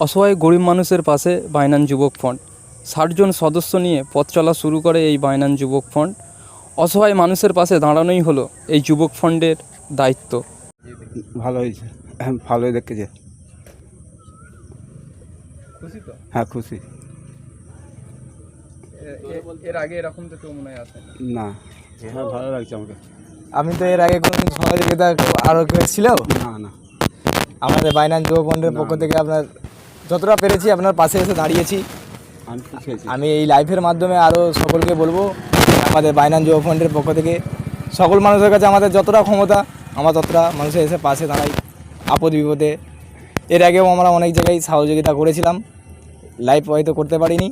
অসহায় গরিব মানুষের পাশে বাইনান যুবক ফ্রন্ট ষাটজন সদস্য নিয়ে পথ চলা শুরু করে এই বাইনান যুবক ফ্রন্ট অসহায় মানুষের পাশে দাঁড়ানোই হলো এই যুবক ফ্রন্টের দায়িত্ব। ভালো হয়েছে। হ্যাঁ, ভালোই দেখেছে। খুশি তো? হ্যাঁ খুশি। এর আগে এরকম তো কেউ মনে আসে না। হ্যাঁ ভালো লাগছে আমাকে। আমি তো এর আগে কোনোদিন সহযোগিতা আরও কেউ ছিল? না না। আমাদের বাইনান যুব ফন্ডের পক্ষ থেকে আপনার যতটা পেরেছি আপনার পাশে এসে দাঁড়িয়েছি। আমি এই লাইফের মাধ্যমে আরও সকলকে বলব আমাদের বাইনান যুব ফ্রন্টের পক্ষ থেকে সকল মানুষের কাছে আমাদের যতটা ক্ষমতা আমরা ততটা মানুষের এসে পাশে দাঁড়াই আপদ বিপদে। এর আগেও আমরা অনেক জায়গায় সহযোগিতা করেছিলাম লাইভ হয়তো করতে পারিনি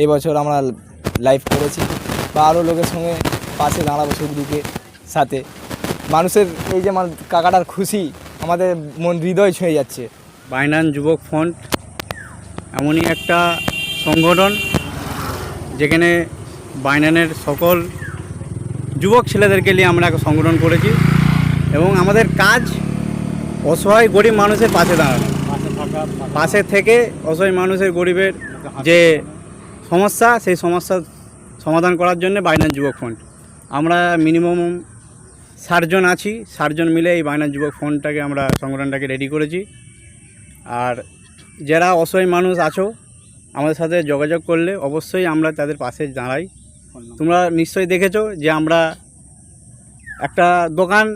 এই বছর আমরা লাইভ করেছি বা আরও লোকের সঙ্গে পাশে দাঁড়াবো সুখ দুঃখে সাথে। মানুষের এই যে আমার কাকাটার খুশি আমাদের মন হৃদয় ছুঁয়ে যাচ্ছে। বাইনান যুবক ফ্রন্ট এমনই একটা সংগঠন যেখানে বাইনানের সকল যুবক ছেলেদেরকে নিয়ে আমরা একটা সংগঠন করেছি এবং আমাদের কাজ অসহায় গরিব মানুষের পাশে দাঁড়ানো। পাশে থেকে অসহায় মানুষের গরিবের যে সমস্যা, সেই সমস্যার সমাধান করার জন্য বাইনান যুবক ফ্রন্ট আমরা মিনিমাম ষাটজন আছি, ষাটজন মিলে এই বাইনান যুবক ফ্রন্টটাকে আমরা, সংগঠনটাকে রেডি করেছি। আর যারা অসহায় মানুষ আছো, আমাদের সাথে যোগাযোগ করলে অবশ্যই আমরা তাদের পাশে দাঁড়াই। তোমরা নিশ্চয়ই দেখেছ যে আমরা একটা দোকান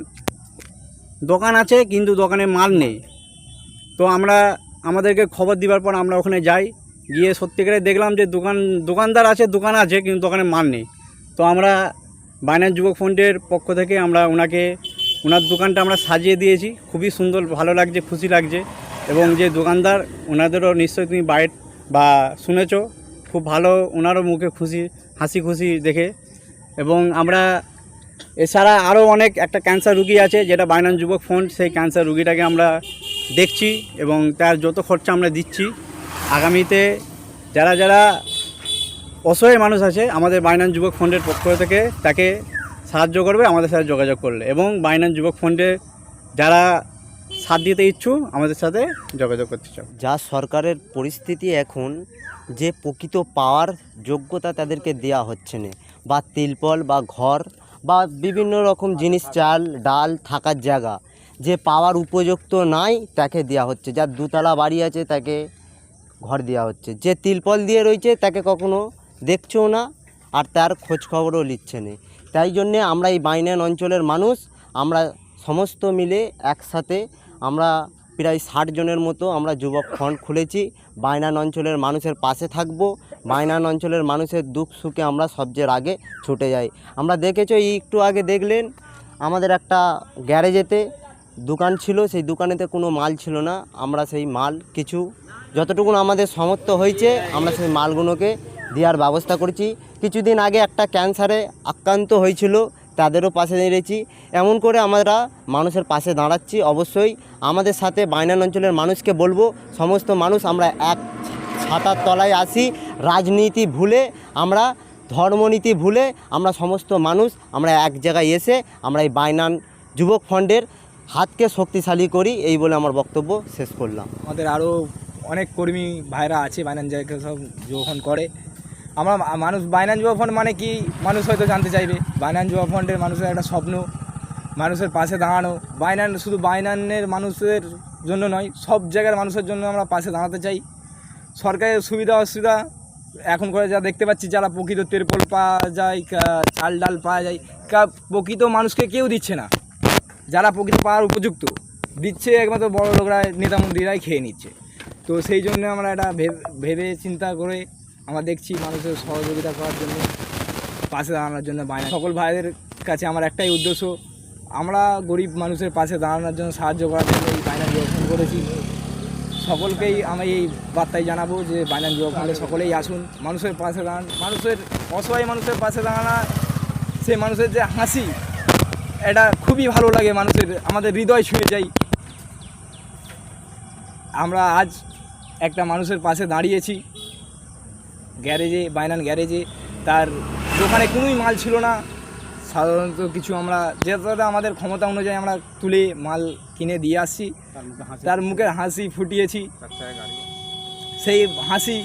দোকান আছে কিন্তু দোকানে মাল নেই। তো আমরা, আমাদেরকে খবর দিবার পর আমরা ওখানে যাই, গিয়ে সত্যিকারে দেখলাম যে দোকান, দোকানদার আছে, দোকান আছে কিন্তু দোকানে মাল নেই। তো আমরা বাইনার যুবক ফ্রন্টের পক্ষ থেকে আমরা ওনাকে, ওনার দোকানটা আমরা সাজিয়ে দিয়েছি। খুবই সুন্দর, ভালো লাগছে, খুশি লাগছে। এবং যে দোকানদার, ওনাদেরও নিশ্চয়ই তুমি বাইট বা শুনেছ। খুব ভালো ওনারও মুখে খুশি, হাসি খুশি দেখে। এবং আমরা এছাড়া আরও অনেক একটা ক্যান্সার রুগী আছে, যেটা বাইনান যুবক ফ্রন্ট সেই ক্যান্সার রুগীটাকে আমরা দেখছি এবং তার যত খরচা আমরা দিচ্ছি। আগামীতে যারা যারা অসহায় মানুষ আছে, আমাদের বাইনান যুবক ফন্ডের পক্ষ থেকে তাকে সাহায্য করবে, আমাদের সাথে যোগাযোগ করলে। এবং বাইনান যুবক ফন্ডে যারা সাথ দিতে ইচ্ছুক, আমাদের সাথে যোগাযোগ করতে চাও। যা সরকারের পরিস্থিতি এখন, যে প্রকৃত পাওয়ার যোগ্যতা তাদেরকে দেয়া হচ্ছে না। বা তিলপল, বা ঘর, বা বিভিন্ন রকম জিনিস, চাল, ডাল থাকার জায়গা, যে পাওয়ার উপযুক্ত নাই, তাকে দেওয়া হচ্ছে। যার দুতলা বাড়ি আছে, তাকে ঘর দেওয়া হচ্ছে। যে তিলপল দিয়ে রয়েছে, তাকে কখনো দেখছেও না, আর তার খোঁজ খবরও নিচ্ছে না। তাই জন্যে আমরা এই বাইনান অঞ্চলের মানুষ, আমরা সমস্ত মিলে একসাথে আমরা প্রায় ষাট জনের মতো আমরা যুবক ফ্রন্ট খুলেছি। বায়নান অঞ্চলের মানুষের পাশে থাকব। বায়নান অঞ্চলের মানুষের দুঃখ সুখে আমরা সবচেয়ে আগে ছুটে যাই। আমরা দেখেছ একটু আগে দেখলেন, আমাদের একটা গ্যারেজেতে দোকান ছিল। সেই দোকানেতে কোনো মাল ছিল না। আমরা সেই মাল কিছু যতটুকু আমাদের সমর্থ হয়েছে, আমরা সেই মালগুলোকে দেওয়ার ব্যবস্থা করেছি। কিছুদিন আগে একটা ক্যান্সারে আক্রান্ত হয়েছিল। তাদেরও পাশে দাঁড়িয়েছি। এমন করে আমরা মানুষের পাশে দাঁড়াচ্ছি। অবশ্যই আমাদের সাথে বাইনান অঞ্চলের মানুষকে বলব, সমস্ত মানুষ আমরা এক ছাতার তলায় আসি রাজনীতি ভুলে, আমরা ধর্মনীতি ভুলে, আমরা সমস্ত মানুষ, আমরা এক জায়গায় এসে আমরা এই বাইনান যুবক ফন্ডের হাতকে শক্তিশালী করি, এই বলে আমার বক্তব্য শেষ করলাম। আমাদের আরও অনেক কর্মী ভাইরা আছে, বাইনান জায়গা সব যুবফোন করে। আমরা মানুষ বাইনান যুব ফন্ড মানে কি? মানুষ হয়তো জানতে চাইবে। বাইনান যুব ফন্ডের মানুষের একটা স্বপ্ন, মানুষের পাশে দাঁড়ানো। বাইনান শুধু বাইনানের মানুষের জন্য নয়, সব জায়গার মানুষের জন্য আমরা পাশে দাঁড়াতে চাই। সরকারের সুবিধা, অসুবিধা, এখন করে যা দেখতে পাচ্ছি, যারা প্রকৃত তেরপল পাওয়া যায় চাল ডাল পাওয়া যায়, কা- প্রকৃত মানুষকে কেউ দিচ্ছে না। যারা প্রকৃত পাওয়ার উপযুক্ত, দিচ্ছে একমাত্র বড় লোকরা, নেতা মন্ত্রীরাই খেয়ে নিচ্ছে। তো সেই জন্য আমরা এটা ভেব- ভেবে চিন্তা করে আমরা দেখছি মানুষের সহযোগিতা করার জন্য, পাশে দাঁড়ানোর জন্য বায়না। সকল ভাইদের কাছে আমার একটাই উদ্দেশ্য, আমরা গরিব মানুষের পাশে দাঁড়ানোর জন্য সাহায্য করার জন্য এই বায়না যোগাযোগ করেছি। সকলকেই আমি এই বার্তায় জানাব যে যুবক ফন্ডে সকলেই আসুন, মানুষের পাশে দাঁড়ান, মানুষের অসহায় মানুষের পাশে দাঁড়ানো সে মানুষের যে হাসি, এটা খুবই ভালো লাগে মানুষের, আমাদের হৃদয় ছুঁয়ে যায়। আমরা আজ একটা মানুষের পাশে দাঁড়িয়েছি। গ্যারেজে বাইনান গ্যারেজে তার দোকানে কোনোই মাল ছিল না। সাধারণত কিছু আমরা যেটা আমাদের ক্ষমতা অনুযায়ী আমরা তুলে মাল কিনে দিয়ে আসছি তার মুখের হাসি ফুটিয়েছি। সেই হাসি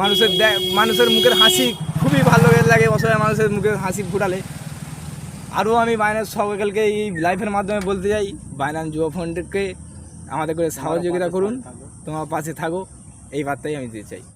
মানুষের মানুষের মুখের হাসি খুবই ভালো লাগে অসহায় মানুষের মুখের হাসি ফুটালে। আরও আমি বাইনান্স সকলকে এই লাইফের মাধ্যমে বলতে চাই বাইনান্স যুব ফন্ডকে আমাদের করে সহযোগিতা করুন তোমার পাশে থাকো। এই বার্তাই আমি দিতে চাই।